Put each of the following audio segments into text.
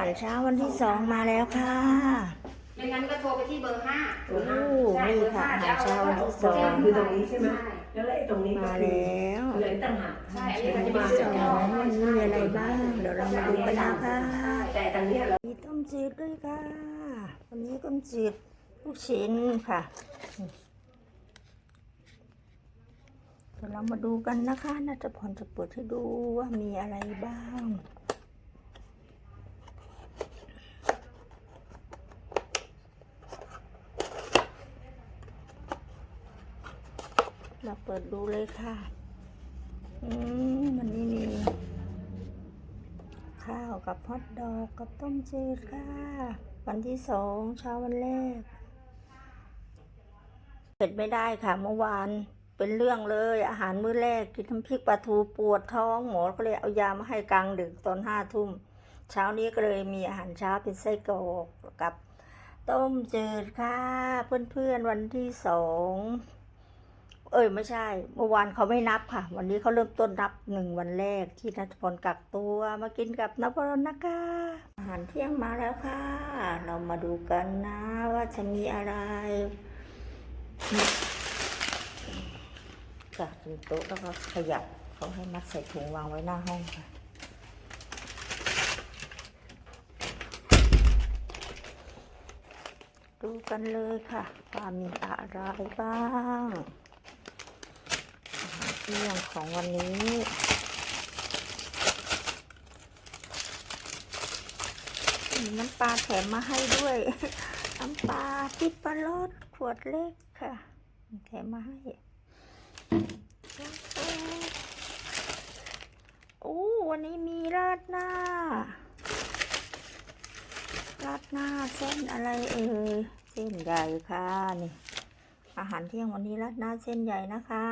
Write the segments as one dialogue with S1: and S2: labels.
S1: ารเช้าวันที่สองมาแล้วค่ะ
S2: ไม่งั้นก็โทรไปที่เบอร์ห้า
S1: โอ้นี่ค่ะอาหารเช้าวันที่สอง
S3: คือตรงนี้ใช่ไหมแล้วไอ้ตรงนี้ก็
S1: มา
S3: คือ
S1: แล้ว
S3: เหลือต่างหาก
S2: ใช่อันนี้มันจะ
S1: วั
S2: เป็น
S1: น
S2: เสื้
S1: ที่
S2: อ
S1: สองวันนี้มีอะไรบ้าง เดี๋ยวเรามาดูกันนะคะ
S3: แต่ตรงเนี้ยเรา
S1: มีต้มจืดด้วยค่ะ วันนี้ต้มจืดลูกชิ้นค่ะเดี๋ยวเรามาดูกันนะคะน่าจะผ่อนจะเปิดให้ดูว่ามีอะไรบ้าง เราเปิดดูเลยค่ะ อืมวันนี้มีข้าวกับฮอทดอกกับต้มจืดค่ะ วันที่สองเช้าวันแรกเผ็ดไม่ได้ค่ะ เมื่อวานเป็นเรื่องเลย อาหารมื้อแรกกินน้ำพริกปลาทูปวดท้องหมอก็เลยเอายามาให้กลางดึกตอนห้าทุ่มเช้านี้ก็เลยมีอาหารเช้าเป็นไส้กรอกกับต้มจืดค่ะ เพื่อนๆวันที่สอง อ้ยไม่ใช่ เมื่อวานเขาไม่นับค่ะ วันนี้เขาเริ่มต้นนับหนึ่งวันแรกที่นัทพลกักตัวมากินกับนพรนะคะ อาหารเที่ยงมาแล้วค่ะ เรามาดูกันนะว่าจะมีอะไรจัดถึงโต๊ะแล้วก็ขยับเขาให้มัดใส่ถุงวางไว้หน้าห้องค่ะดูกันเลยค่ะว่ามีอะไรบ้าง ที่ยงของวันนี้ น้ำปลาแถมมาให้ด้วย น้ำปลาพิปลาดขวดเล็กค่ะ แถมมาให้โอ้วันนี้มีราดหน้า ราดหน้าเส้นอะไรเอ่ย เส้นใหญ่ค่ะนี่อาหารเที่ยงวันนี้ราดหน้าเส้นใหญ่นะคะ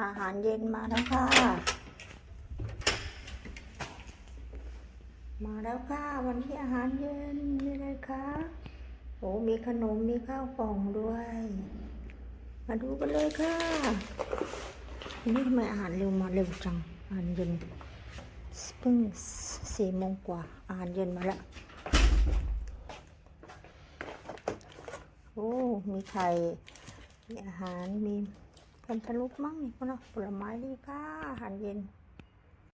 S1: อาหารเย็นมาแล้วค่ะ มาแล้วค่ะวันนี้อาหารเย็นมีอะไรคะโอ้มีขนมมีข้าวกล่องด้วย มาดูกันเลยค่ะนนี้ทำไมอาหารเร็วมาเร็วจังอาหารเย็นเพิ่งสี่โมงกว่าอาหารเย็นมาแล้วโอ้มีไข่มีอาหารมี แผ่นทะลุมั่งนี่พวกนาะผลไม้ดีค่ะอาหารเย็น